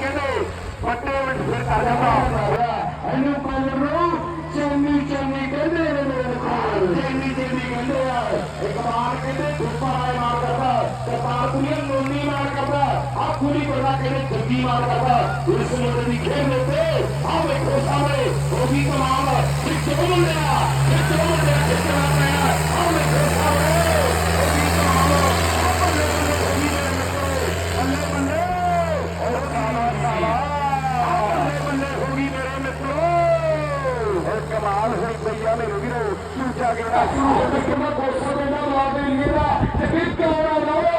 ਕਹਿੰਦੇ ਵੱਡੇ ਵਿੱਚ ਫਿਰ ਕਰ ਜਾਂਦਾ ਇਹਨੂੰ ਪਾਇਲਟ ਨੂੰ ਚੈਨੀ ਚੈਨੀ ਕਹਿੰਦੇ ਨੇ ਮੇਰੇ ਕੋਲ ਚੈਨੀ ਚੈਨੀ ਕਹਿੰਦੇ ਆ ਇੱਕ ਵਾਰ ਕਹਿੰਦੇ आतुर्य नोंदणी मार्गाचा हा खुली प्रभाकडे गर्दी मार्गाचा उलसमोदी खेळ होते हा? मेट्रो सामने रोगी तमाम शिक्षक मंडळा शिक्षक मंडळा शिक्षणाचा हा मेट्रो सामने रोगी तमाम आपण रोगी मंडळ मंडळ और साला साला कमाल है भैया ने रवि रो शुरू जागेगा शुरू होते समय घोषणा देना वहाँ पे लिएगा जबीत का हो रहा है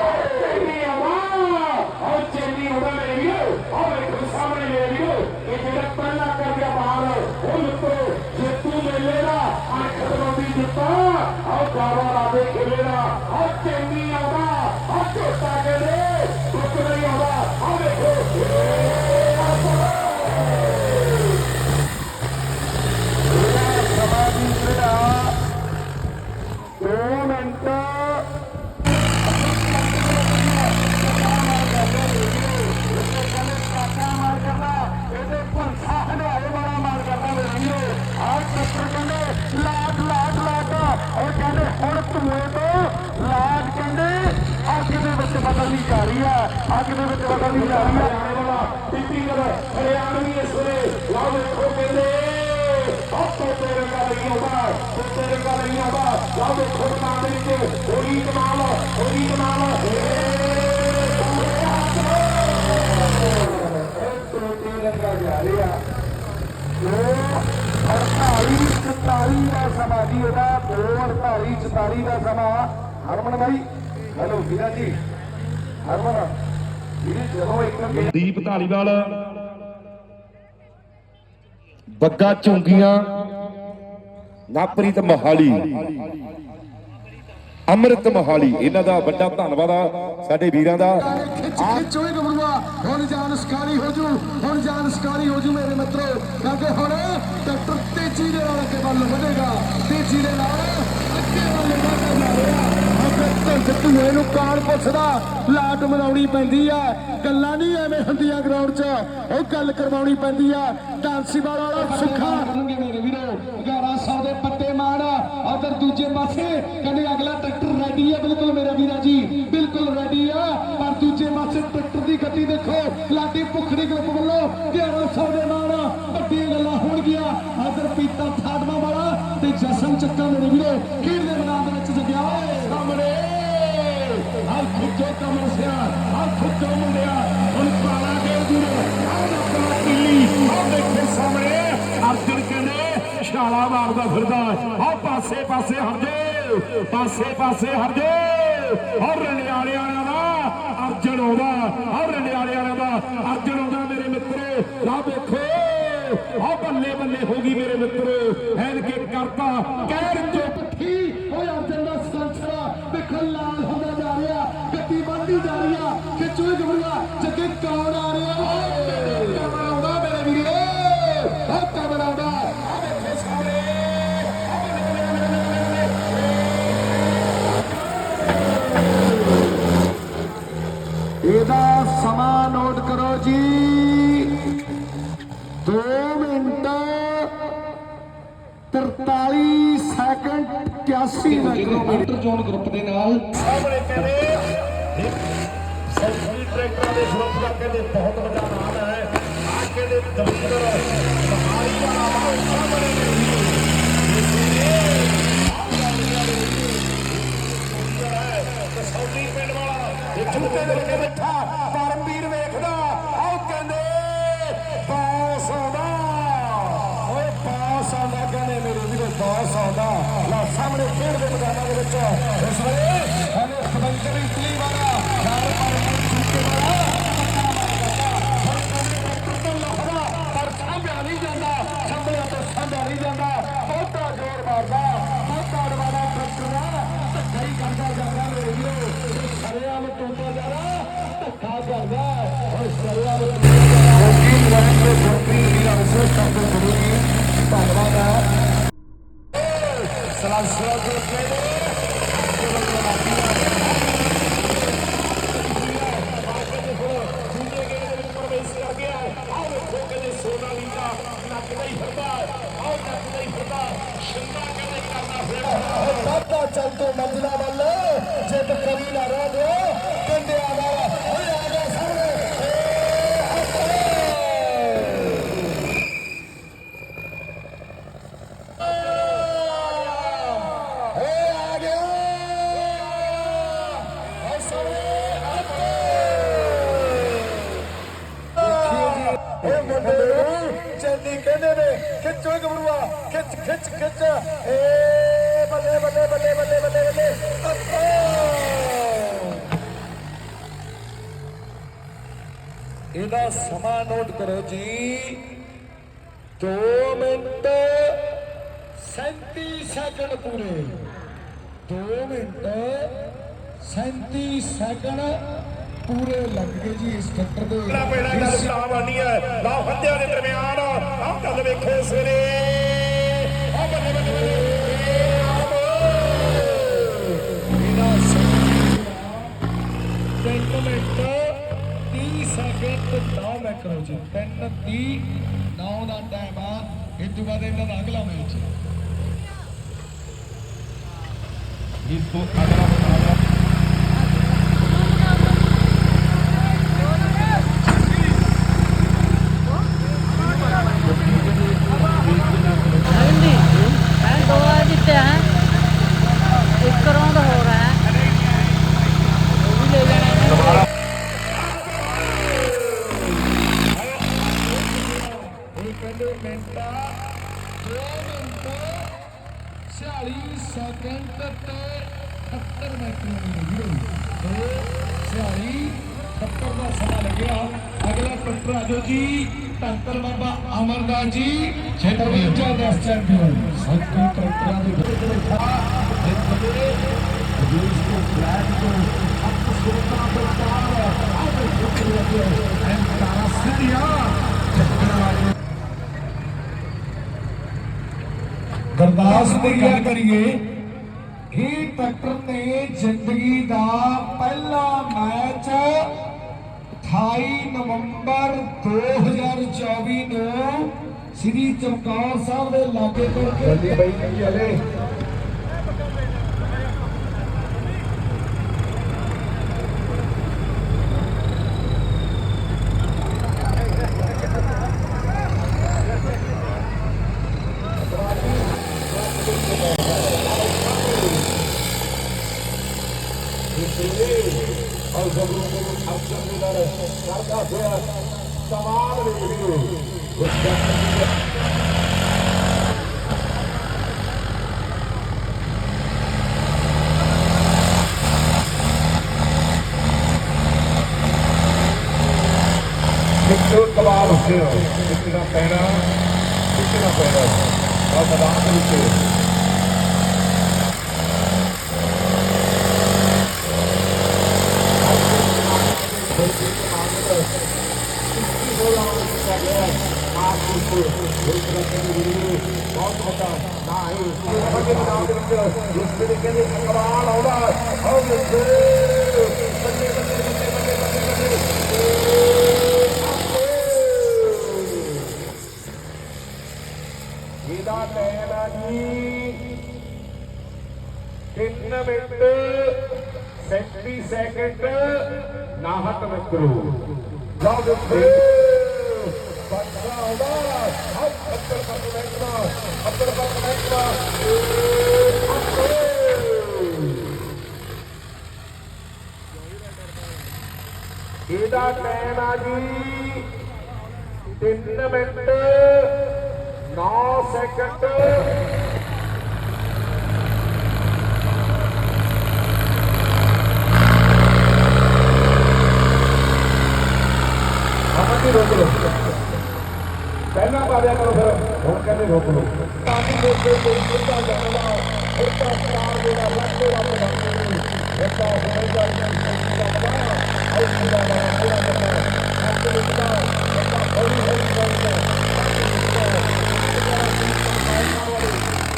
48 44 ਦਾ ਸਮਾਂ ਹਰਮਨ ਭਾਈ ਹੈਲੋ ਵੀਰਾ ਜੀ। ਹਰਮਨ ਵੀਰੇ ਜਦੋਂ ਇੱਕ ਦੀਪ ਧਾਲੀਵਾਲ। ਬੱਗਾ ਝੁੰਗੀਆਂ ਨਾਪਰੀਤ ਮਹਾਲੀ। ਅੰਮ੍ਰਿਤ ਮਹਾਲੀ ਇਹਨਾਂ ਦਾ ਵੱਡਾ ਧੰਨਵਾਦ ਆ ਸਾਡੇ ਵੀਰਾਂ ਦਾ। ਹੋਏ ਗਮਰੂਆ ਹੁਣ ਜਾਨ ਸਕਾਰੀ ਹੋ ਜੂ ਹੁਣ ਜਾਨ ਸਕਾਰੀ ਹੋ ਜੂ ਮੇਰੇ ਮਿੱਤਰੋ। ਕਿਉਂਕਿ ਹੁਣ ਟਰੈਕਟਰ ਤੇਜ਼ੀ ਦੇ ਨਾਲ ਅੱਗੇ ਵੱਲ ਵਧੇਗਾ। ਤੇਜ਼ੀ ਦੇ ਨਾਲ ਅੱਗੇ ਧੂਏ ਨੂੰ ਕਾਲ ਪੁੱਛਦਾ ਲਾਟ ਮਨਾਉਣੀ ਪੈਂਦੀ ਆ ਗੱਲਾਂ ਨਹੀਂ ਐਵੇਂ ਹੁੰਦੀਆਂ ਗਰਾਊਂਡ 'ਚ ਉਹ ਗੱਲ ਕਰਵਾਉਣੀ ਪੈਂਦੀ ਆ ਟਾਂਸੀਵਾਲ ਵਾਲਾ ਸੁੱਖਾ ਕਰਨਗੇ ਮੇਰੇ ਵੀਰੋ 1100 ਦੇ ਉਧਰ ਦੂਜੇ ਪਾਸੇ, ਕਹਿੰਦੇ ਅਗਲਾ ਟਰੈਕਟਰ ਰੈਡੀ ਆ ਬਿਲਕੁਲ ਮੇਰਾ ਵੀਰਾ ਜੀ, ਬਿਲਕੁਲ ਰੈਡੀ ਆ ਪਰ ਦੂਜੇ ਪਾਸੇ ਟਰੈਕਟਰ ਦੀ ਗੱਡੀ ਦੇਖੋ, ਲਾਡੀ ਭੁਖੜੀ ਗਰੁੱਪ ਵੱਲੋਂ 1100 ਦੇ ਨਾਲ ਵੱਡੀਆਂ ਗੱਲਾਂ ਹੋਣਗੀਆਂ ਅਦਰ ਪੀਤਾ ਥਾੜਵਾ ਵਾਲਾ ਤੇ ਜਸਨ ਚੱਕਾ ਮੇਰੇ ਵੀਰੋ, ਖੇਡ ਦੇ ਮੈਦਾਨ ਦੇ ਵਿੱਚ ਜਗਿਆ। ਸਾਹਮਣੇ। ਹਰ ਖੁੱਜੋ ਕਮਰ ਸਿਆ ਹਰ ਖੁੱਜੋ ਮੁੰਡਿਆ। ਹੁਣ ਪਾਲਾ ਦੇ ਦੂਰੇ, ਆਹ ਆਪਣਾ ਕਿੱਲੀ, ਆਹ ਦੇਖੇ ਸਾਹਮਣੇ। ਕਹਿੰਦੇ ਛਾਲਾ ਮਾਰਦਾ ਫਿਰਦਾ ਆਹ ਪਾਸੇ ਪਾਸੇ ਹਟ ਜੇ ਪਾਸੇ ਪਾਸੇ ਹਟ ਜੇ ਔਰ ਰਣਿਆਲੇ ਵਾਲਿਆਂ ਦਾ ਅਰਜਨ ਆਉਂਦਾ ਹਰ ਰਣਿਆਲੇ ਵਾਲਿਆਂ ਦਾ ਅਰਜਨ ਆਉਂਦਾ ਮੇਰੇ ਮਿੱਤਰੋ। ਆ ਵੇਖੋ ਆ ਬੱਲੇ ਬੱਲੇ ਹੋ ਗਈ ਮੇਰੇ ਮਿੱਤਰੋ। ਐਨ ਕੇ ਕਰਤਾ ਕਹਿਰ 2 minute 43 second 81 micrometre zone group ਦੇ ਨਾਲ ਸਾਹਮਣੇ ਕਹਿੰਦੇ ਸੈਂਟਰੀ ਟਰੈਕਟਰਾਂ ਦੇ ਗਰੁੱਪ ਦਾ ਕਹਿੰਦੇ ਬਹੁਤ ਵੱਡਾ ਨਾਮ ਹੈ ਆ ਕਹਿੰਦੇ ਦਵਿੰਦਰ ਸਹਾਰੀ ਦਾ ਨਾਮ ਹੈ ਸਾਹਮਣੇ ਸੌਦੀ ਪਿੰਡ ਵਾਲਾ ਇਹ ਝੂਟੇ ਦੇ ਕੇ ਬੈਠਾ ਪਰਮਵੀਰ ਵੇਖਦਾ ਬਾਸ ਲਾ ਸਾਹਮਣੇ ਖੇਡ ਦੇ ਮੈਦਾਨਾਂ ਦੇ ਵਿੱਚ। ਇਸ ਵੇਲੇ ਹਲੇ ਸਬੰਕਰ ਇਟਲੀ ਵਾਲਾ ਨਾਲ ਪਰਮਵੀਰ ਝੂਟੇ ਵਾਲਾ। ਪਰ ਸਾਂਭਿਆ ਨਹੀਂ ਜਾਂਦਾ। ਸਾਂਭਿਆ ਤੋਂ ਸਾਂਭਿਆ ਨਹੀਂ ਜਾਂਦਾ। ਬਹੁਤਾ ਜ਼ੋਰ ਮਾਰਦਾ। ਬਹੁਤਾ ਅਡਵਾਣਾ ਟਰੱਕਰਾਂ ਧੱਕਾ ਹੀ ਕਰਦਾ ਜਾਂਦਾ ਮੇਰੇ ਵੀਰੋ। ਸਰਿਆ ਨੂੰ ਟੋਟਾ ਜਾਣਾ ਧੱਕਾ ਕਰਦਾ। ਓਏ ਸਰਿਆ Aplausos para o ਕਰੋ ਜੀ 2 ਮਿੰਟ 37 ਸੈਕਿੰਡ ਪੂਰੇ। 2 ਮਿੰਟ 37 ਸੈਕਿੰਡ ਪੂਰੇ ਲੱਗ ਗਏ ਜੀ ਇਸ ਟੱਕਰ ਦੇ। ਬੜਾ ਬੇੜਾ ਗੱਲ ਸਟਾਮ ਆਣੀ ਹੈ। ਲਾ ਹੱਤਿਆਂ ਦੇ ਦਰਮਿਆਨ। ਆਹ ਗੱਲ ਵੇਖੋ ਸਵੇਰੇ ਆ ਬੱਲੇ ਬੱਲੇ ਬੱਲੇ ਇਹਦਾ ਤਿੰਨ ਮਿੰਟ 30 ਸੈਕਿੰਡ 9 ਮੈਕਰੋ ਜੀ। 3 30 9 ਦਾ ਟਾਈਮ ਆ। ਇਸ ਤੋਂ ਬਾਅਦ ਇਹਨਾਂ ਦਾ ਅਗਲਾ ਮੈਚ ਇਸ ਤੋਂ ਅਗਲਾ दो मिनट सेकेंड ते अठहत्तर मीटर ज़ीरो का समा लगे अगला टंटर आजो जी टंकर बाबा अमरदास जी छवंजा दस चैंपियन सबको टंकरा देश ਗਰਦਾਸ ਦੀ ਗੱਲ ਕਰੀਏ, ਇਹ ਟਰੈਕਟਰ ਨੇ ਜ਼ਿੰਦਗੀ ਦਾ ਪਹਿਲਾ ਮੈਚ 28 ਨਵੰਬਰ 2024 ਨੂੰ ਸ੍ਰੀ ਚਮਕੌਰ ਸਾਹਿਬ ਦੇ ਲਾਗੇ ਤੋਂ ਜਲਦੀ ਬਈ ਸਵਾਲ ਵੇਖੋ ਮਿੱਤਰ ਕਬਾਬ ਹੁੰਦੇ ਹੋ ਕਿਤੇ ਨਾ ਪੈਣਾ ਕਿਤੇ ਨਾ ਪੈਣਾ ਆ ਮੈਦਾਨ ਦੇ ਵਿੱਚ ਅੱਤਰ ਪੱਕ ਬੈਠਣਾ ਅੱਤਰ ਪੱਕ ਬੈਠਣਾ ਇਹਦਾ ਟਾਈਮ ਆ ਜੀ 3 ਮਿੰਟ 9 ਸੈਕਿੰਡ ਰੋਕ ਲੋ ਤਾਂ ਕਿ ਲੋਕੇ ਕੋਈ ਸਿੱਧਾ ਜਾਣਾ ਫਿਰ ਤਾਂ ਸਟਾਰ ਜਿਹੜਾ ਲੱਗੇ ਰੱਬ ਬਣਦੇ ਨੇ ਇਹ ਤਾਂ ਹੋਏ ਜਾ ਰਿਹਾ ਹੈ ਆਉ ਸਿੱਧਾ ਦਾ ਪੂਰਾ ਕਰਨਾ ਹੱਥ ਲਿਖਦਾ ਇਹ ਤਾਂ ਹੌਲੀ ਹੌਲੀ ਕਰਦਾ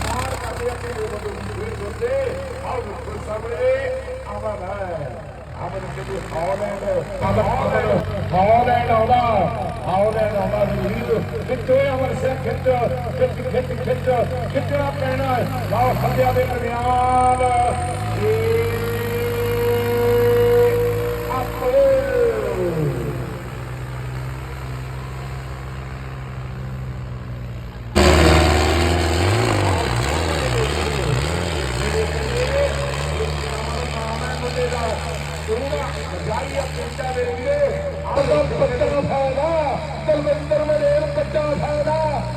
ਮਾਰ ਕਰਦੇ ਆ ਕਿ ਲੋਕ ਨੂੰ ਸੁਣਦੇ ਆਓ ਫਿਰ ਸਾਹਮਣੇ ਆਵਾਜ਼ ਹੈ। ਆਵਾਜ਼ ਕਿਤੇ ਹਾਲੈਂਡ ਆਉਂਦਾ ਹਾਲੈਂਡ ਆਉਂਦਾ ਵੀਰ ਕਿੱਥੇ ਅਮਰ ਸੇ ਖਿੱਚ ਖਿੱਚ ਖਿੱਚ ਖਿੱਚ ਖਿੱਚਣਾ ਪੈਣਾ ਲਾਓ ਹੱਦਿਆ ਦੇ ਦਰਮਿਆਨ ਇਹ ਜਾਈਆ ਪੱਕਾ ਫਾਇਦਾ ਬਲਵਿੰਦਰ ਮਲੇਰ ਪੱਕਾ ਫਾਇਦਾ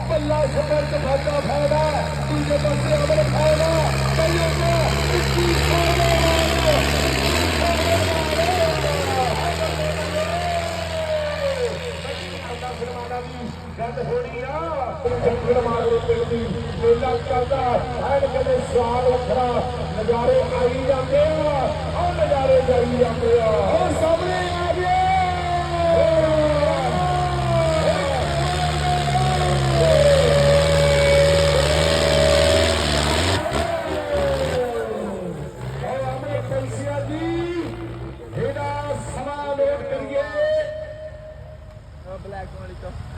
ਬੱਲਾ ਸ਼ਬਦ ਫਾਇਦਾ ਫਾਇਦਾ ਦੂਜੇ ਪਾਸੇ ਅਮਰ ਫਾਇਦਾ ਕਈਓ ਕੋ ਇੱਕੀ ਫਾਇਦਾ ਗੱਲ ਹੋਣੀ ਆ ਜੰਗਲ ਮਾਰੋ ਪਿੰਡ ਦੀ ਮੇਲਾ ਚੱਲਦਾ ਐਨ ਕਦੇ ਸਵਾਦ ਵੱਖਰਾ नजारे आई जाते और नजारे जाई जाते और सामने आ गए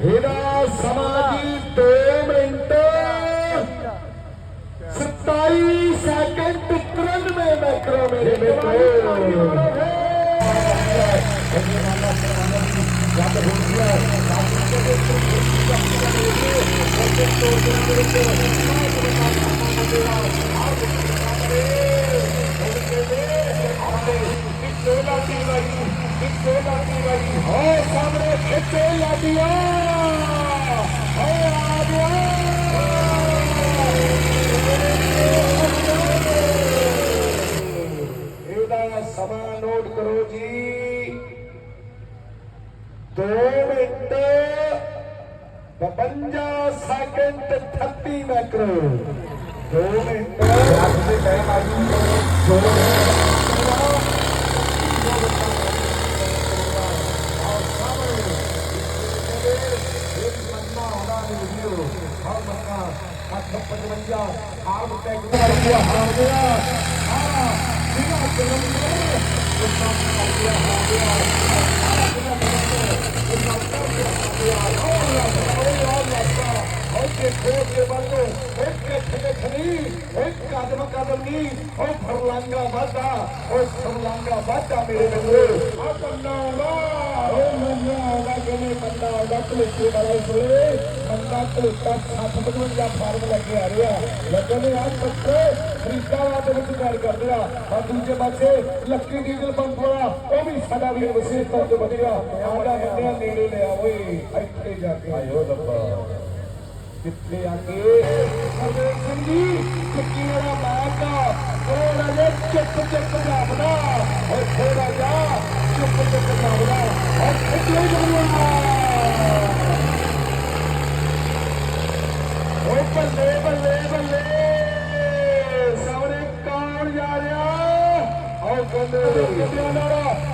हेरा दो मिनट। सत्ताईस। में मेट्रो मेरे दिया ਸਮਾਂ ਨੋਟ ਕਰੋ ਜੀ 2 ਮਿੰਟ 52 ਸੈਕਿੰਡ 38 ਮੈਕਰੋ 2 ਮਿੰਟ ਅੱਜ ਦੇ ਟਾਈਮ ਆ ਜੀ 2 ਮਿੰਟ ਆਰਮ ਟੈਕ ਕਰ ਗਿਆ ਹਾਰ ਗਿਆ ਆ ਜਿਹੜਾ ਜਲੰਧਰ ਉਸ ਦਾ ਕਰ ਗਿਆ ਹਾਰ ਗਿਆ ਉਹਦੇ ਖੋਜ ਦੇ ਵੱਲੋਂ ਇੱਕ ਇੱਥੇ ਖੜੀ ਇੱਕ ਕਦਮ ਕਦਮ ਨਹੀਂ ਉਹ ਫਰਲਾਂਗਾ ਵਾਦਾ ਉਹ ਫਰਲਾਂਗਾ ਵਾਦਾ ਮੇਰੇ ਬੰਦੇ ਆ ਬੰਦਾ ਆਉਂਦਾ ਉਹ ਮੰਨਾ ਆਉਂਦਾ ਕਿਵੇਂ ਬੰਦਾ ਆਉਂਦਾ ਕਲੇਚੇ ਵਾਲਾ ਸੋਏ ਬੰਦਾ ਕਲੇਚਾ 60 55 ਫਾਰਮ ਲੈ ਕੇ ਆ ਰਿਹਾ ਲੱਗਣੇ ਆ ਬੱਚੇ ਫਰੀਦਾਬਾਦ ਦੇ ਵਿੱਚ ਗੱਲ ਕਰਦੇ ਆ ਆ ਦੂਜੇ ਪਾਸੇ ਲੱਕੀ ਡੀਜ਼ਲ ਪੰਪ ਵਾਲਾ ਉਹ ਵੀ ਸਾਡਾ ਵੀ ਵਸੀਅਤ ਤੋਂ ਵਧੀਆ ਆਡਾ ਬੰਦਿਆਂ ਨੇੜੇ ਲਿਆ ਓਏ ਇੱਥੇ ਜਾ ਕੇ ਆਇਓ ਰੱਬਾ ਕਿੱਥੇ ਆ ਕੇ ਹਰਵੇਕ ਸਿੰਘ ਜੀ ਚੱਕੀ ਵਾਲਾ ਮਾਰਦਾ ਥੋੜਾ ਜਿਹਾ ਚੁੱਪ ਚੁੱਪ ਜਾਪਦਾ ਓ ਥੋੜਾ ਜਿਹਾ ਚੁੱਪ ਚੁੱਪ ਜਾਪਦਾ ਓ ਕਿੱਥੇ ਜਮੂਆ ਓਏ ਬੱਲੇ ਬੱਲੇ ਬੱਲੇ ਸਾਹਮਣੇ ਕੌਣ ਜਾ ਰਿਹਾ ਆਓ ਕੰਦੇ ਦੇ ਕਿੰਨਿਆਂ ਨਾਲ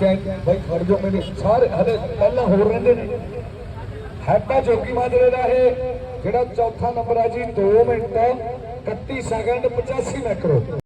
ਚੈੱਕ ਭਾਈ ਖੜ ਜਾਓ ਮੇਰੇ ਸਾਰੇ ਹਲੇ ਪਹਿਲਾਂ ਹੋਰ ਰਹਿੰਦੇ ਨੇ। ਹੈਪਾ ਜੋਗੀ ਮਾਜਰੇ ਦਾ ਇਹ, ਜਿਹੜਾ ਚੌਥਾ ਨੰਬਰ ਆ ਜੀ 2 ਮਿੰਟ 31 ਸੈਕਿੰਡ 85 ਮੈਕਰੋ